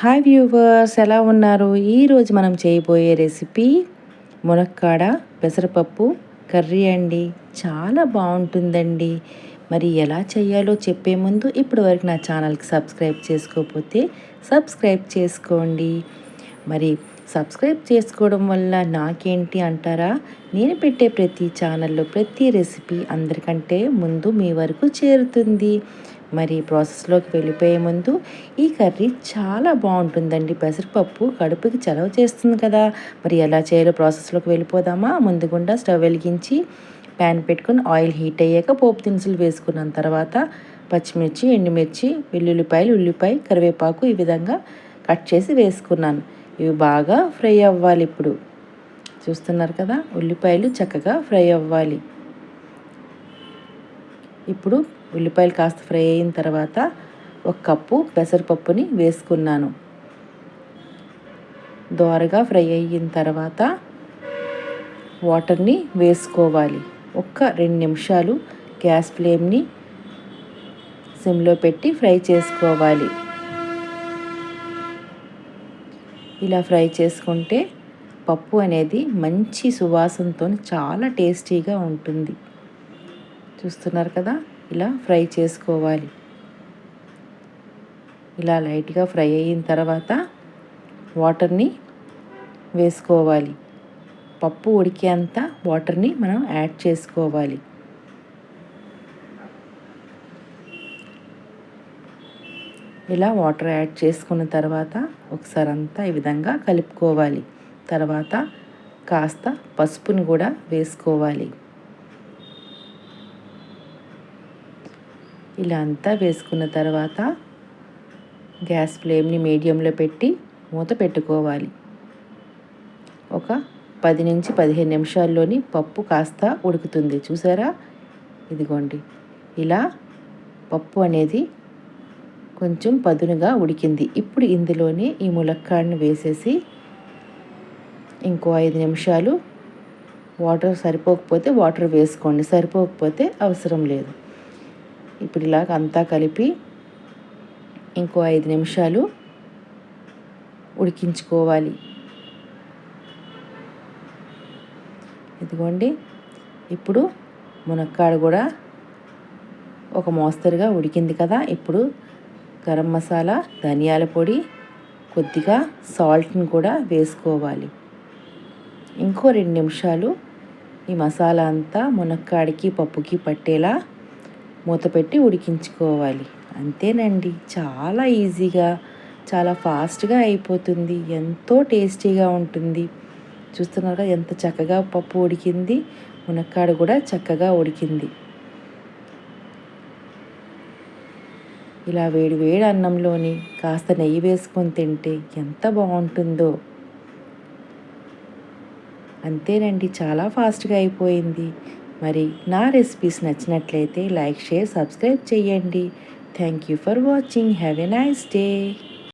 Hi viewers ఎలా ఉన్నారు? ఈరోజు మనం చేయబోయే రెసిపీ మునక్కాడ పెసరపప్పు కర్రీ అండి. చాలా బాగుంటుందండి. మరి ఎలా చేయాలో చెప్పే ముందు ఇప్పటి వరకు నా ఛానల్కి సబ్స్క్రైబ్ చేసుకోకపోతే సబ్స్క్రైబ్ చేసుకోండి. మరి సబ్స్క్రైబ్ చేసుకోవడం వల్ల నాకేంటి అంటారా? నేను పెట్టే ప్రతి ఛానల్లో ప్రతి రెసిపీ అందరికంటే ముందు మీ వరకు చేరుతుంది. మరి ప్రాసెస్లోకి వెళ్ళిపోయే ముందు ఈ కర్రీ చాలా బాగుంటుందండి. పెసరపప్పు కడుపుకి చలవ చేస్తుంది కదా! మరి ఎలా చేయాలో ప్రాసెస్లోకి వెళ్ళిపోదామా? ముందుగుండా స్టవ్ వెలిగించి ప్యాన్ పెట్టుకుని ఆయిల్ హీట్ అయ్యాక పోపు దినుసులు వేసుకున్న తర్వాత పచ్చిమిర్చి ఎండుమిర్చి వెల్లుల్లిపాయలు ఉల్లిపాయ కరివేపాకు ఈ విధంగా కట్ చేసి వేసుకున్నాను. ఇవి బాగా ఫ్రై అవ్వాలి ఇప్పుడు. చూస్తున్నారు కదా! ఉల్లిపాయలు చక్కగా ఫ్రై అవ్వాలి. ఇప్పుడు ఉల్లిపాయలు కాస్త ఫ్రై అయిన తర్వాత ఒక కప్పు పెసరపప్పుని వేసుకున్నాను. దోరగా ఫ్రై అయిన తర్వాత వాటర్ని వేసుకోవాలి. ఒక్క రెండు నిమిషాలు గ్యాస్ ఫ్లేమ్ని సిమ్లో పెట్టి ఫ్రై చేసుకోవాలి. ఇలా ఫ్రై చేసుకుంటే పప్పు అనేది మంచి సువాసనతో చాలా టేస్టీగా ఉంటుంది. చూస్తున్నారు కదా? ఇలా ఫ్రై చేసుకోవాలి. ఇలా లైట్గా ఫ్రై అయిన తర్వాత వాటర్ని వేసుకోవాలి. పప్పు ఉడికేంత వాటర్ని మనం యాడ్ చేసుకోవాలి. ఇలా వాటర్ యాడ్ చేసుకున్న తర్వాత ఒకసారి అంతా ఈ విధంగా కలుపుకోవాలి. తర్వాత కాస్త పసుపుని కూడా వేసుకోవాలి. ఇలా అంతా వేసుకున్న తర్వాత గ్యాస్ ఫ్లేమ్ని మీడియంలో పెట్టి మూత పెట్టుకోవాలి. ఒక పది నుంచి పదిహేను నిమిషాల్లోని పప్పు కాస్త ఉడుకుతుంది. చూసారా? ఇదిగోండి. ఇలా పప్పు అనేది కొంచెం పదునుగా ఉడికింది. ఇప్పుడు ఇందులోనే ఈ ములక్కాడని వేసేసి ఇంకో ఐదు నిమిషాలు వాటర్ సరిపోకపోతే వాటర్ వేసుకోండి. సరిపోకపోతే అవసరం లేదు. ఇప్పుడు ఇలాగ అంతా కలిపి ఇంకో ఐదు నిమిషాలు ఉడికించుకోవాలి. ఇదిగోండి. ఇప్పుడు మునక్కాడ కూడా ఒక మోస్తరుగా ఉడికింది కదా. ఇప్పుడు గరం మసాలా ధనియాల పొడి కొద్దిగా సాల్ట్ని కూడా వేసుకోవాలి. ఇంకో రెండు నిమిషాలు ఈ మసాలా అంతా మునక్కాడికి పప్పుకి పట్టేలా మూత పెట్టి ఉడికించుకోవాలి. అంతేనండి. చాలా ఈజీగా చాలా ఫాస్ట్గా అయిపోతుంది. ఎంతో టేస్టీగా ఉంటుంది. చూస్తున్నారా ఎంత చక్కగా పప్పు ఉడికింది. మునక్కాడ కూడా చక్కగా ఉడికింది. ఇలా వేడి వేడి అన్నంలోని కాస్త నెయ్యి వేసుకొని తింటే ఎంత బాగుంటుందో. అంతేనండి. చాలా ఫాస్ట్గా అయిపోయింది. మరి నా రెసిపీస్ నచ్చినట్లయితే లైక్ షేర్ సబ్స్క్రైబ్ చేయండి. Thank you for watching have a nice day